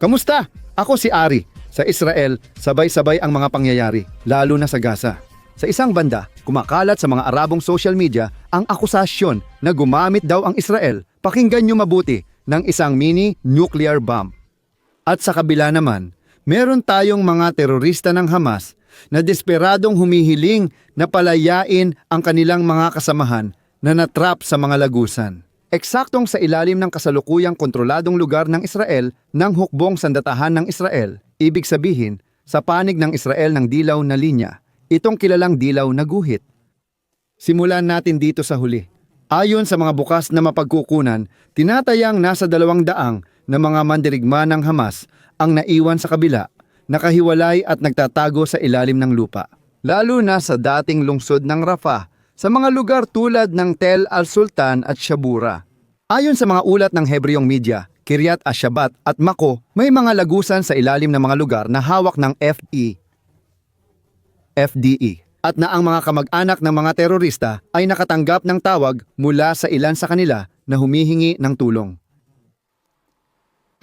Kamusta? Ako si Ari. Sa Israel, sabay-sabay ang mga pangyayari, lalo na sa Gaza. Sa isang banda, kumakalat sa mga Arabong social media ang akusasyon na gumamit daw ang Israel, pakinggan nyo mabuti, ng isang mini nuclear bomb. At sa kabila naman, meron tayong mga terorista ng Hamas na desperadong humihiling na palayain ang kanilang mga kasamahan na natrap sa mga lagusan. Eksaktong sa ilalim ng kasalukuyang kontroladong lugar ng Israel ng hukbong sandatahan ng Israel, ibig sabihin, sa panig ng Israel ng dilaw na linya, itong kilalang dilaw na guhit. Simulan natin dito sa huli. Ayon sa mga bukas na mapagkukunan, tinatayang nasa dalawang daang na mga mandirigma ng Hamas ang naiwan sa kabila, nakahiwalay at nagtatago sa ilalim ng lupa. Lalo na sa dating lungsod ng Rafah, sa mga lugar tulad ng Tel al-Sultan at Shabura. Ayon sa mga ulat ng Hebreong media, Kiryat Ashabat at Mako, may mga lagusan sa ilalim ng mga lugar na hawak ng FE FDE at na ang mga kamag-anak ng mga terorista ay nakatanggap ng tawag mula sa ilan sa kanila na humihingi ng tulong.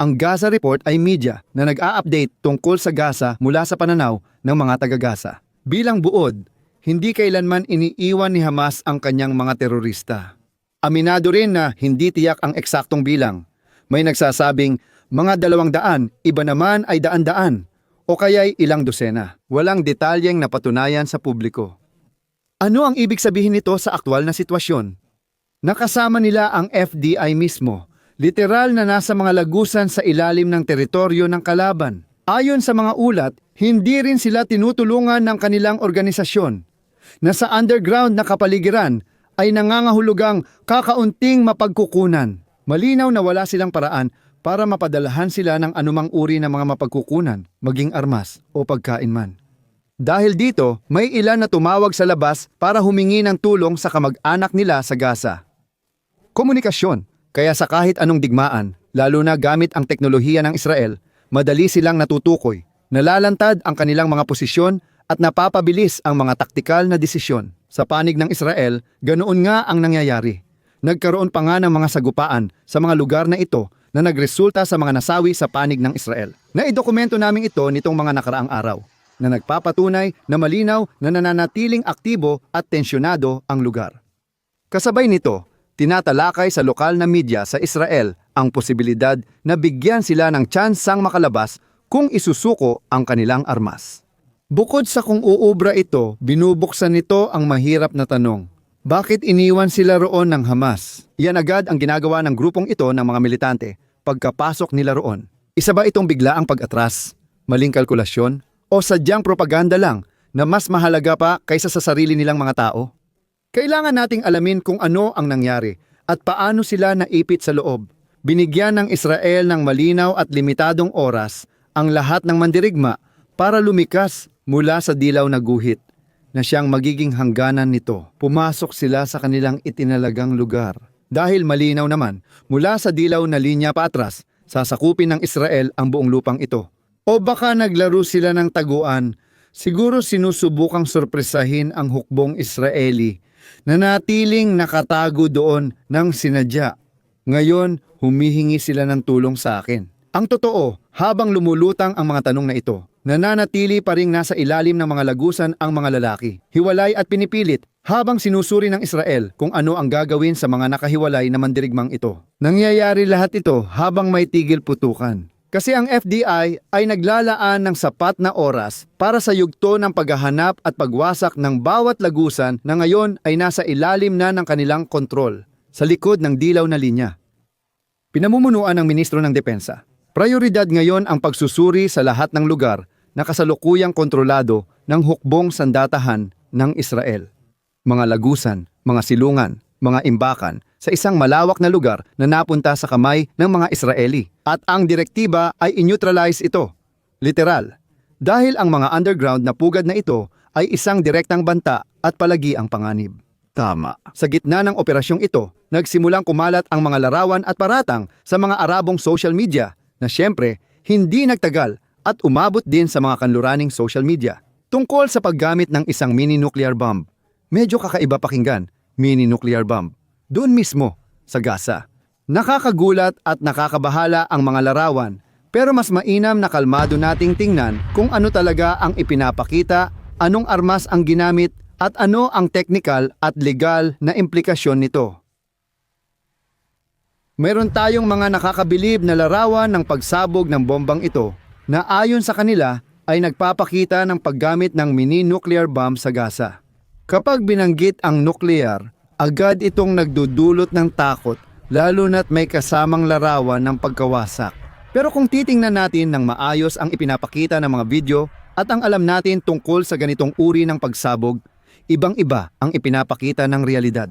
Ang Gaza Report ay media na nag-a-update tungkol sa Gaza mula sa pananaw ng mga taga-Gaza. Bilang buod, hindi kailanman iniiwan ni Hamas ang kanyang mga terorista. Aminado rin na hindi tiyak ang eksaktong bilang. May nagsasabing mga dalawang daan, iba naman ay daan-daan o kaya'y ilang dosena. Walang detalyeng napatunayan sa publiko. Ano ang ibig sabihin nito sa aktwal na sitwasyon? Nakasama nila ang FDI mismo, literal na nasa mga lagusan sa ilalim ng teritoryo ng kalaban. Ayon sa mga ulat, hindi rin sila tinutulungan ng kanilang organisasyon na sa underground na kapaligiran ay nangangahulugang kakaunting mapagkukunan. Malinaw na wala silang paraan para mapadalahan sila ng anumang uri ng mga mapagkukunan, maging armas o pagkain man. Dahil dito, may ilan na tumawag sa labas para humingi ng tulong sa kamag-anak nila sa Gaza. Komunikasyon, kaya sa kahit anong digmaan, lalo na gamit ang teknolohiya ng Israel, madali silang natutukoy, nalalantad ang kanilang mga posisyon at napapabilis ang mga taktikal na desisyon. Sa panig ng Israel, ganoon nga ang nangyayari. Nagkaroon pa nga ng mga sagupaan sa mga lugar na ito na nagresulta sa mga nasawi sa panig ng Israel. Naidokumento namin ito nitong mga nakaraang araw na nagpapatunay na malinaw na nananatiling aktibo at tensyonado ang lugar. Kasabay nito, tinatalakay sa lokal na media sa Israel ang posibilidad na bigyan sila ng tsansang makalabas kung isusuko ang kanilang armas. Bukod sa kung uubra ito, binubuksan nito ang mahirap na tanong. Bakit iniwan sila roon ng Hamas? Yan agad ang ginagawa ng grupong ito ng mga militante pagkapasok nila roon. Isa ba itong biglaang pag-atras, maling kalkulasyon, o sadyang propaganda lang na mas mahalaga pa kaysa sa sarili nilang mga tao? Kailangan nating alamin kung ano ang nangyari at paano sila naipit sa loob. Binigyan ng Israel ng malinaw at limitadong oras ang lahat ng mandirigma para lumikas mula sa dilaw na guhit na siyang magiging hangganan nito. Pumasok sila sa kanilang itinalagang lugar. Dahil malinaw naman, mula sa dilaw na linya paatras, sasakupin ng Israel ang buong lupang ito. O baka naglaro sila ng taguan, siguro sinusubukang sorpresahin ang hukbong Israeli na natiling nakatago doon ng sinadya. Ngayon, humihingi sila ng tulong sa akin. Ang totoo, habang lumulutang ang mga tanong na ito, nananatili pa ring nasa ilalim ng mga lagusan ang mga lalaki. Hiwalay at pinipilit habang sinusuri ng Israel kung ano ang gagawin sa mga nakahiwalay na mandirigmang ito. Nangyayari lahat ito habang may tigil putukan. Kasi ang FDI ay naglalaan ng sapat na oras para sa yugto ng paghahanap at pagwasak ng bawat lagusan na ngayon ay nasa ilalim na ng kanilang kontrol sa likod ng dilaw na linya. Pinamumunuan ng Ministro ng Depensa. Prioridad ngayon ang pagsusuri sa lahat ng lugar na kasalukuyang kontrolado ng hukbong sandatahan ng Israel. Mga lagusan, mga silungan, mga imbakan sa isang malawak na lugar na napunta sa kamay ng mga Israeli. At ang direktiba ay in-neutralize ito. Literal. Dahil ang mga underground na pugad na ito ay isang direktang banta at palagi ang panganib. Tama. Sa gitna ng operasyong ito, nagsimulang kumalat ang mga larawan at paratang sa mga Arabong social media na siyempre hindi nagtagal at umabot din sa mga kanluraning social media tungkol sa paggamit ng isang mini nuclear bomb. Medyo kakaiba pakinggan, mini nuclear bomb. Doon mismo, sa Gaza. Nakakagulat at nakakabahala ang mga larawan Pero mas mainam na kalmado nating tingnan kung ano talaga ang ipinapakita, anong armas ang ginamit, at ano ang technical at legal na implikasyon nito. Meron tayong mga nakakabilib na larawan ng pagsabog ng bombang ito na ayon sa kanila ay nagpapakita ng paggamit ng mini-nuclear bomb sa Gaza. Kapag binanggit ang nuclear, agad itong nagdudulot ng takot lalo na't may kasamang larawan ng pagkawasak. Pero kung titingnan natin ng maayos ang ipinapakita ng mga video at ang alam natin tungkol sa ganitong uri ng pagsabog, ibang-iba ang ipinapakita ng realidad.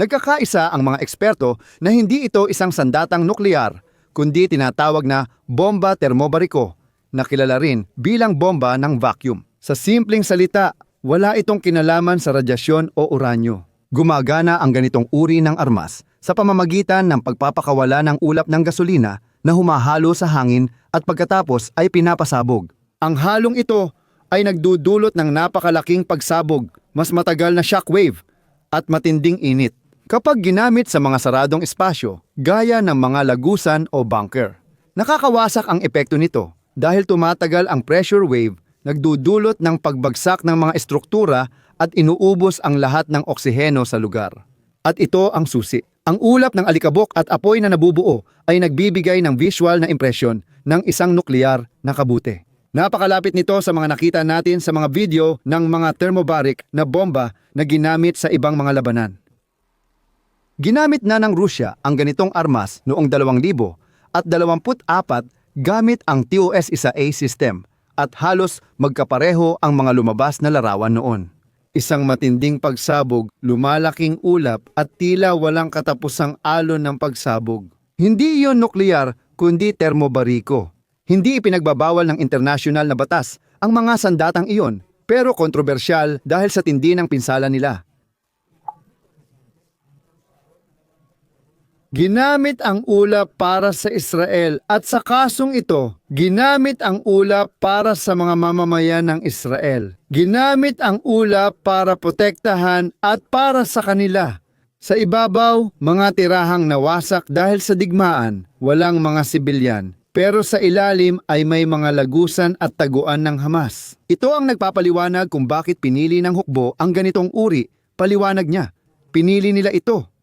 Nagkakaisa ang mga eksperto na hindi ito isang sandatang nuklear, kundi tinatawag na bomba termobariko, na kilala rin bilang bomba ng vacuum. Sa simpleng salita, wala itong kinalaman sa radyasyon o uranyo. Gumagana ang ganitong uri ng armas sa pamamagitan ng pagpapakawala ng ulap ng gasolina na humahalo sa hangin at pagkatapos ay pinapasabog. Ang halong ito ay nagdudulot ng napakalaking pagsabog, mas matagal na shockwave at matinding init kapag ginamit sa mga saradong espasyo gaya ng mga lagusan o bunker. Nakakawasak ang epekto nito dahil tumatagal ang pressure wave, nagdudulot ng pagbagsak ng mga estruktura at inuubos ang lahat ng oksiheno sa lugar. At ito ang susi. Ang ulap ng alikabok at apoy na nabubuo ay nagbibigay ng visual na impresyon ng isang nuklear na kabute. Napakalapit nito sa mga nakita natin sa mga video ng mga thermobaric na bomba na ginamit sa ibang mga labanan. Ginamit na ng Rusya ang ganitong armas noong 2000 at 24 gamit ang TOS-1A system at halos magkapareho ang mga lumabas na larawan noon. Isang matinding pagsabog, lumalaking ulap at tila walang katapusang alon ng pagsabog. Hindi iyon nuklear kundi termobariko. Hindi ipinagbabawal ng internasyonal na batas ang mga sandatang iyon pero kontrobersyal dahil sa tindi ng pinsala nila. Ginamit ang ulap para sa Israel at sa kasong ito, ginamit ang ulap para sa mga mamamayan ng Israel. Ginamit ang ulap para protektahan at para sa kanila. Sa ibabaw, mga tirahang nawasak dahil sa digmaan, walang mga sibilyan. Pero sa ilalim ay may mga lagusan at taguan ng Hamas. Ito ang nagpapaliwanag kung bakit pinili ng hukbo ang ganitong uri. Paliwanag niya. Pinili nila ito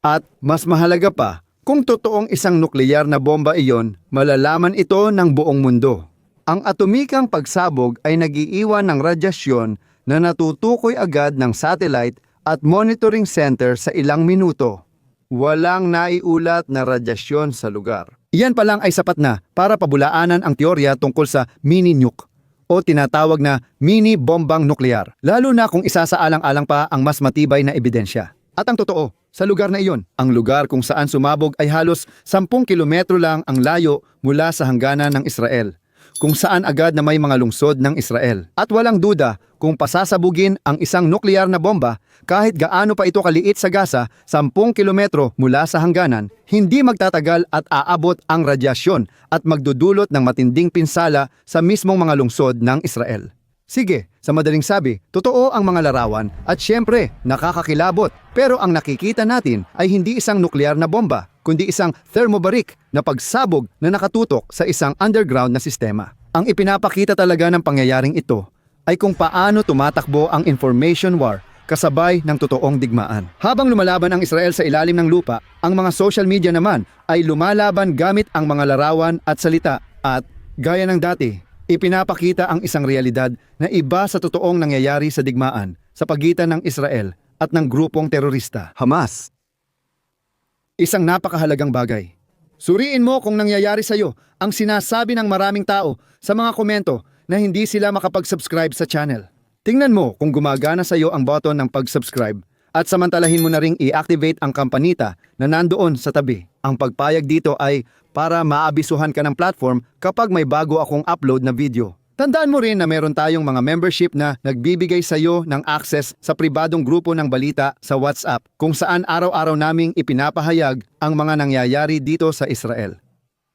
at mas mahalaga pa, kung totoong isang nukleyar na bomba iyon, malalaman ito ng buong mundo. Ang atomikang pagsabog ay nagiiwan ng radyasyon na natutukoy agad ng satellite at monitoring center sa ilang minuto. Walang naiulat na radyasyon sa lugar. Iyan pa lang ay sapat na para pabulaanan ang teorya tungkol sa mini-nuke o tinatawag na mini bombang nuklear, lalo na kung isasaalang-alang pa ang mas matibay na ebidensya. At ang totoo, sa lugar na iyon, ang lugar kung saan sumabog ay halos 10 kilometro lang ang layo mula sa hangganan ng Israel, kung saan agad na may mga lungsod ng Israel. At walang duda kung pasasabugin ang isang nuklear na bomba kahit gaano pa ito kaliit sa Gaza, 10 kilometro mula sa hangganan, hindi magtatagal at aabot ang radyasyon at magdudulot ng matinding pinsala sa mismong mga lungsod ng Israel. Sige, sa madaling sabi, totoo ang mga larawan at syempre, nakakakilabot. Pero ang nakikita natin ay hindi isang nuklear na bomba, kundi isang thermobaric na pagsabog na nakatutok sa isang underground na sistema. Ang ipinapakita talaga ng pangyayaring ito ay kung paano tumatakbo ang information war kasabay ng totoong digmaan. Habang lumalaban ang Israel sa ilalim ng lupa, ang mga social media naman ay lumalaban gamit ang mga larawan at salita at, gaya ng dati, ipinapakita ang isang realidad na iba sa totoong nangyayari sa digmaan sa pagitan ng Israel at ng grupong terorista, Hamas. Isang napakahalagang bagay. Suriin mo kung nangyayari sa iyo ang sinasabi ng maraming tao sa mga komento na hindi sila makapag-subscribe sa channel. Tingnan mo kung gumagana sa iyo ang button ng pag-subscribe at samantalahin mo na ring i-activate ang kampanita na nandoon sa tabi. Ang pagpayag dito ay para maabisuhan ka ng platform kapag may bago akong upload na video. Tandaan mo rin na meron tayong mga membership na nagbibigay sa iyo ng access sa pribadong grupo ng balita sa WhatsApp kung saan araw-araw naming ipinapahayag ang mga nangyayari dito sa Israel.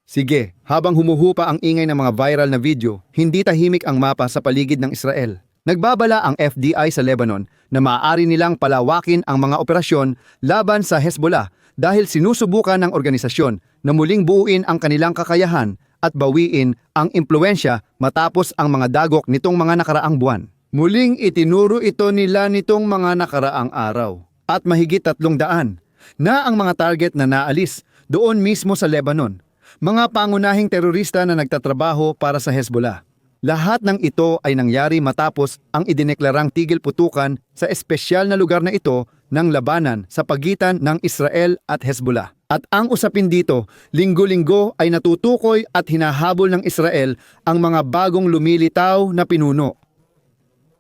Sige, habang humuhupa ang ingay ng mga viral na video, hindi tahimik ang mapa sa paligid ng Israel. Nagbabala ang FDI sa Lebanon na maaari nilang palawakin ang mga operasyon laban sa Hezbollah dahil sinusubukan ng organisasyon na muling buuin ang kanilang kakayahan at bawiin ang impluensya matapos ang mga dagok nitong mga nakaraang buwan. Muling itinuro ito nila nitong mga nakaraang araw at mahigit tatlong daan na ang mga target na naalis doon mismo sa Lebanon. Mga pangunahing terorista na nagtatrabaho para sa Hezbollah. Lahat ng ito ay nangyari matapos ang idineklarang tigil putukan sa espesyal na lugar na ito ng labanan sa pagitan ng Israel at Hezbollah. At ang usapin dito, linggo-linggo ay natutukoy at hinahabol ng Israel ang mga bagong lumilitaw na pinuno.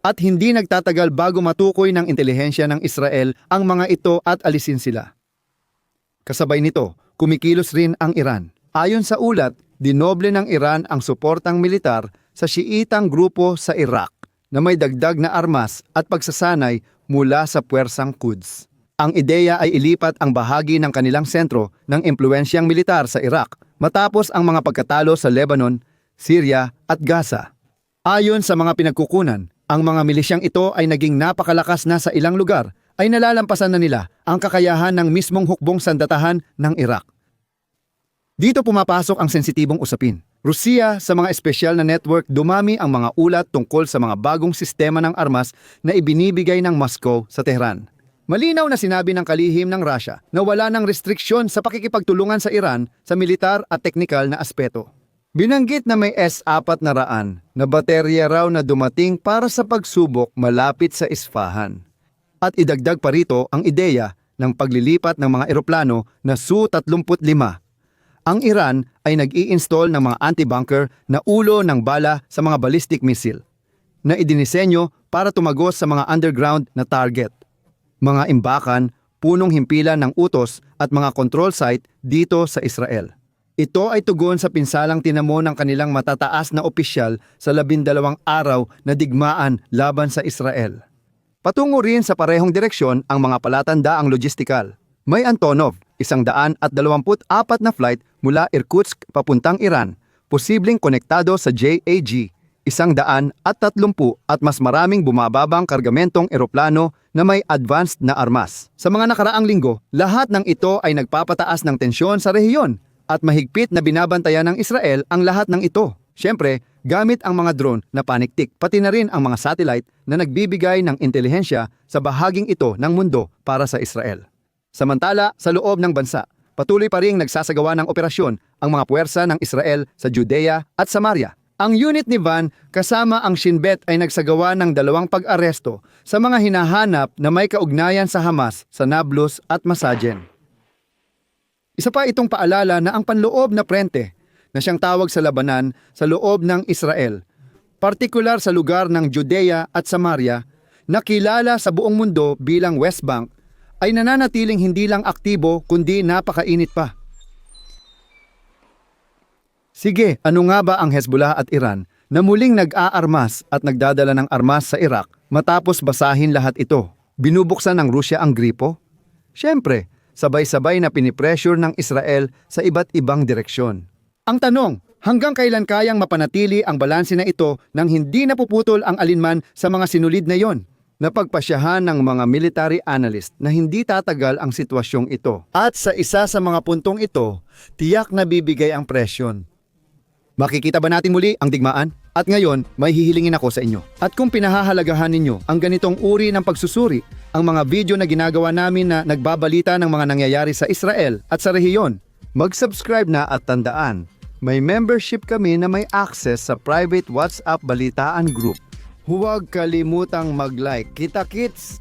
At hindi nagtatagal bago matukoy ng intelihensya ng Israel ang mga ito at alisin sila. Kasabay nito, kumikilos rin ang Iran. Ayon sa ulat, dinoble ng Iran ang suportang militar sa Shiitang grupo sa Iraq na may dagdag na armas at pagsasanay mula sa puwersang Quds. Ang ideya ay ilipat ang bahagi ng kanilang sentro ng impluensyang militar sa Iraq matapos ang mga pagkatalo sa Lebanon, Syria at Gaza. Ayon sa mga pinagkukunan, ang mga milisyang ito ay naging napakalakas na sa ilang lugar ay nalalampasan na nila ang kakayahan ng mismong hukbong sandatahan ng Iraq. Dito pumapasok ang sensitibong usapin. Rusiya sa mga espesyal na network dumami ang mga ulat tungkol sa mga bagong sistema ng armas na ibinibigay ng Moscow sa Tehran. Malinaw na sinabi ng kalihim ng Russia na wala ng restriksyon sa pakikipagtulungan sa Iran sa militar at teknikal na aspeto. Binanggit na may S-4 na raan na baterya raw na dumating para sa pagsubok malapit sa Isfahan. At idagdag pa rito ang ideya ng paglilipat ng mga eroplano na Su-35 ang Iran ay nag install ng mga anti-bunker na ulo ng bala sa mga ballistic missile na idinisenyo para tumagos sa mga underground na target, mga imbakan, punong himpilan ng utos at mga control site dito sa Israel. Ito ay tugon sa pinsalang tinamo ng kanilang matataas na opisyal sa labindalawang araw na digmaan laban sa Israel. Patungo rin sa parehong direksyon ang mga palatandaang logistikal. May Antonov, isang daan at dalawamput apat na flight mula Irkutsk papuntang Iran, posibleng konektado sa JAG, isang daan at tatlumpu at mas maraming bumababang kargamentong eroplano na may advanced na armas. Sa mga nakaraang linggo, lahat ng ito ay nagpapataas ng tensyon sa rehiyon at mahigpit na binabantayan ng Israel ang lahat ng ito. Siyempre, gamit ang mga drone na paniktik, pati na rin ang mga satellite na nagbibigay ng intelihensya sa bahaging ito ng mundo para sa Israel. Samantala, sa loob ng bansa, patuloy pa ring nagsasagawa ng operasyon ang mga puwersa ng Israel sa Judea at Samaria. Ang unit ni Van kasama ang Shin Bet ay nagsagawa ng dalawang pag-aresto sa mga hinahanap na may kaugnayan sa Hamas sa Nablus at Masajen. Isa pa itong paalala na ang panloob na prente na siyang tawag sa labanan sa loob ng Israel, partikular sa lugar ng Judea at Samaria, na kilala sa buong mundo bilang West Bank, ay nananatiling hindi lang aktibo kundi napakainit pa. Sige, ano nga ba ang Hezbollah at Iran na muling nag-aarmas at nagdadala ng armas sa Iraq matapos basahin lahat ito? Binubuksan ng Rusya ang gripo? Siyempre, sabay-sabay na pinipressure ng Israel sa iba't ibang direksyon. Ang tanong, hanggang kailan kayang mapanatili ang balanse na ito nang hindi napuputol ang alinman sa mga sinulid na yon? Napagpasyahan ng mga military analyst na hindi tatagal ang sitwasyong ito. At sa isa sa mga puntong ito, tiyak na bibigay ang presyon. Makikita ba natin muli ang digmaan? At ngayon, may hihilingin ako sa inyo. At kung pinahahalagahan ninyo ang ganitong uri ng pagsusuri, ang mga video na ginagawa namin na nagbabalita ng mga nangyayari sa Israel at sa rehiyon, mag-subscribe na at tandaan, may membership kami na may access sa private WhatsApp balitaan group. Huwag kalimutang mag-like. Kita kits!